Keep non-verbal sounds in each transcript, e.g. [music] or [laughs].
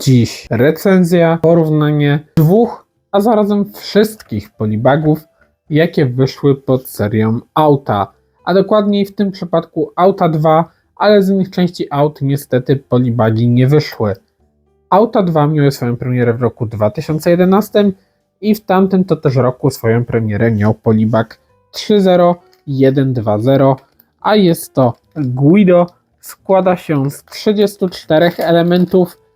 Dziś recenzja, porównanie dwóch, a zarazem wszystkich polibagów, jakie wyszły pod serią Auta, a dokładniej w tym przypadku Auta 2, ale z innych części aut niestety polibagi nie wyszły. Auta 2 miały swoją premierę w roku 2011 i w tamtym to też roku swoją premierę miał polibag 30120, a jest to Guido, składa się z 34 elementów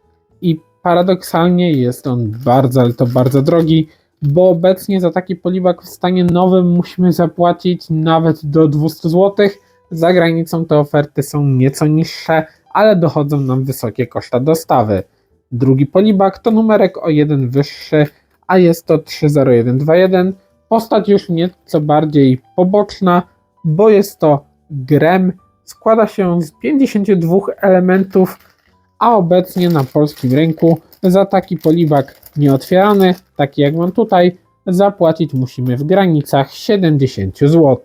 paradoksalnie jest on bardzo, ale to bardzo drogi, bo obecnie za taki polibag w stanie nowym musimy zapłacić nawet do 200 zł. Za granicą te oferty są nieco niższe, ale dochodzą nam wysokie koszta dostawy. Drugi polibag to numerek o jeden wyższy, a jest to 30121. Postać już nieco bardziej poboczna, bo jest to grem. Składa się z 52 elementów, a obecnie na polskim rynku za taki polibag nieotwierany, taki jak mam tutaj, zapłacić musimy w granicach 70 zł.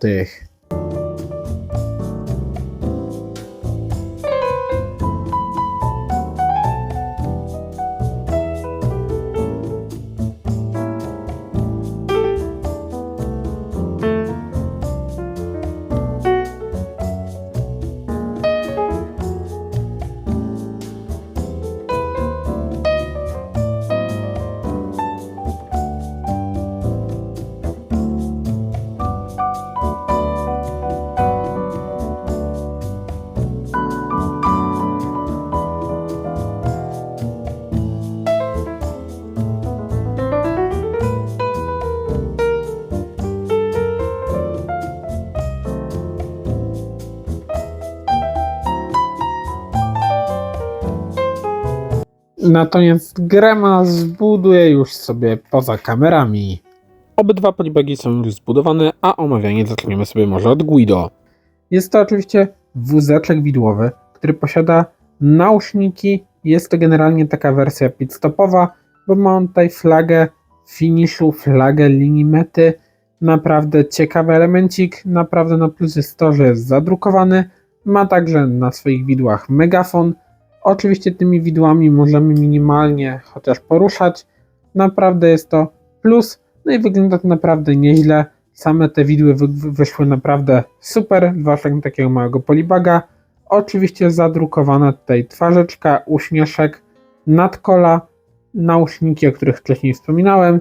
Natomiast Grema zbuduje już sobie poza kamerami. Obydwa polibagi są już zbudowane, a omawianie zaczniemy sobie może od Guido. Jest to oczywiście wózeczek widłowy, który posiada nauszniki. Jest to generalnie taka wersja pitstopowa, bo ma on tutaj flagę finiszu, flagę linii mety. Naprawdę ciekawy elemencik. Naprawdę na plus jest to, że jest zadrukowany. Ma także na swoich widłach megafon. Oczywiście tymi widłami możemy minimalnie chociaż poruszać. Naprawdę jest to plus. No i wygląda to naprawdę nieźle. Same te widły wy wyszły naprawdę super, zwłaszcza takiego małego polibaga. Oczywiście zadrukowana tutaj twarzeczka, uśmieszek, nadkola, nauszniki, o których wcześniej wspominałem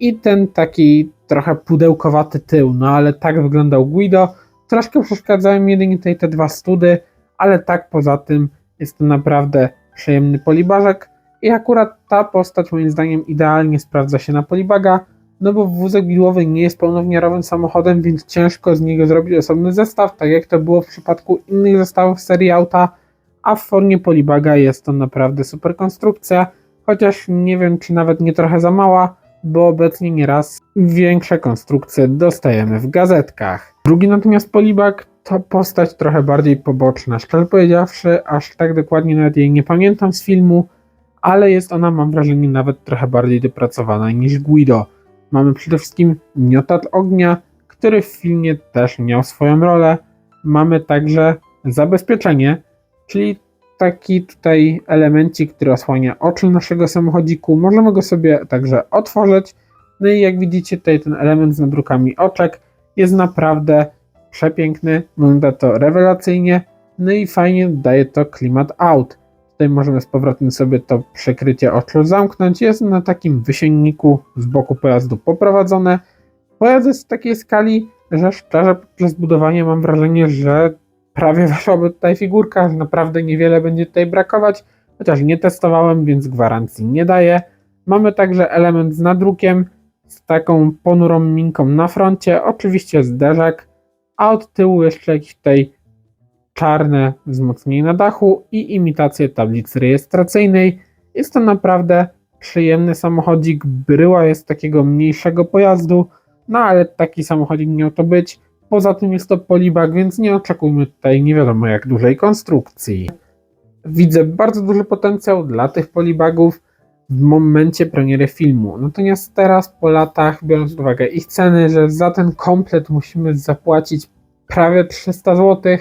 i ten taki trochę pudełkowaty tył, no ale tak wyglądał Guido. Troszkę przeszkadzają jedynie tutaj te dwa study, ale tak poza tym jest to naprawdę przyjemny polibażek i akurat ta postać moim zdaniem idealnie sprawdza się na polibaga, no bo wózek widłowy nie jest pełnowymiarowym samochodem, więc ciężko z niego zrobić osobny zestaw, tak jak to było w przypadku innych zestawów serii auta, a w formie polibaga jest to naprawdę super konstrukcja, chociaż nie wiem czy nawet nie trochę za mała, bo obecnie nieraz większe konstrukcje dostajemy w gazetkach. Drugi natomiast polibag to postać trochę bardziej poboczna. Szczerze powiedziawszy, aż tak dokładnie nawet jej nie pamiętam z filmu, ale jest ona, mam wrażenie, nawet trochę bardziej dopracowana niż Guido. Mamy przede wszystkim Miotat Ognia, który w filmie też miał swoją rolę. Mamy także zabezpieczenie, czyli taki tutaj elemencik, który osłania oczy naszego samochodziku. Możemy go sobie także otworzyć. No i jak widzicie, tutaj ten element z nadrukami oczek jest naprawdę przepiękny, wygląda to rewelacyjnie, no i fajnie daje to klimat out. Tutaj możemy z powrotem sobie to przekrycie oczu zamknąć. Jest na takim wysięgniku z boku pojazdu poprowadzone. Pojazd jest w takiej skali, że szczerze podczas budowania mam wrażenie, że prawie [laughs] weszłaby tutaj figurka, że naprawdę niewiele będzie tutaj brakować, chociaż nie testowałem, więc gwarancji nie daję. Mamy także element z nadrukiem, z taką ponurą minką na froncie, oczywiście zderzak, a od tyłu jeszcze jakieś tutaj czarne wzmocnienie na dachu i imitację tablicy rejestracyjnej. Jest to naprawdę przyjemny samochodzik. Bryła jest takiego mniejszego pojazdu, no ale taki samochodzik miał to być. Poza tym jest to polibag, więc nie oczekujmy tutaj nie wiadomo jak dużej konstrukcji. Widzę bardzo duży potencjał dla tych polibagów w momencie premiery filmu. Natomiast teraz po latach, biorąc pod uwagę ich ceny, że za ten komplet musimy zapłacić prawie 300 zł,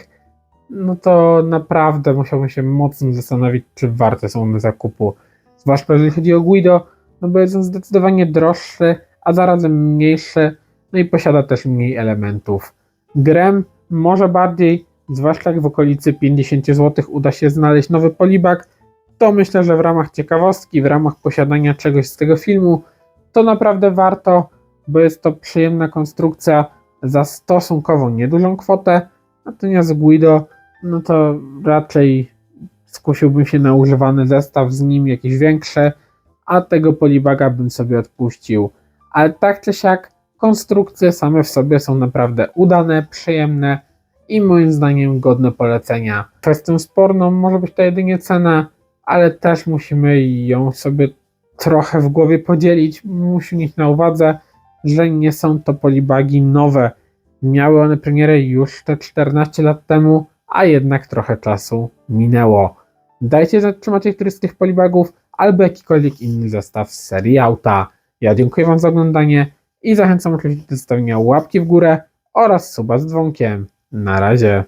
no to naprawdę musiałbym się mocno zastanowić, czy warte są one zakupu. Zwłaszcza jeżeli chodzi o Guido, no bo jest on zdecydowanie droższy, a zarazem mniejszy, no i posiada też mniej elementów. Grem może bardziej, zwłaszcza jak w okolicy 50 zł uda się znaleźć nowy polibag, to myślę, że w ramach ciekawostki, w ramach posiadania czegoś z tego filmu, to naprawdę warto, bo jest to przyjemna konstrukcja za stosunkowo niedużą kwotę, natomiast Guido, no to raczej skusiłbym się na używany zestaw z nim jakieś większe, a tego polibaga bym sobie odpuścił. Ale tak czy siak, konstrukcje same w sobie są naprawdę udane, przyjemne i moim zdaniem godne polecenia. Kwestią sporną może być to jedynie cena, ale też musimy ją sobie trochę w głowie podzielić. Musimy mieć na uwadze, że nie są to polibagi nowe. Miały one premierę już te 14 lat temu, a jednak trochę czasu minęło. Dajcie znać, czy macie któryś z tych polibagów, albo jakikolwiek inny zestaw z serii auta. Ja dziękuję Wam za oglądanie i zachęcam oczywiście do zostawienia łapki w górę oraz suba z dzwonkiem. Na razie.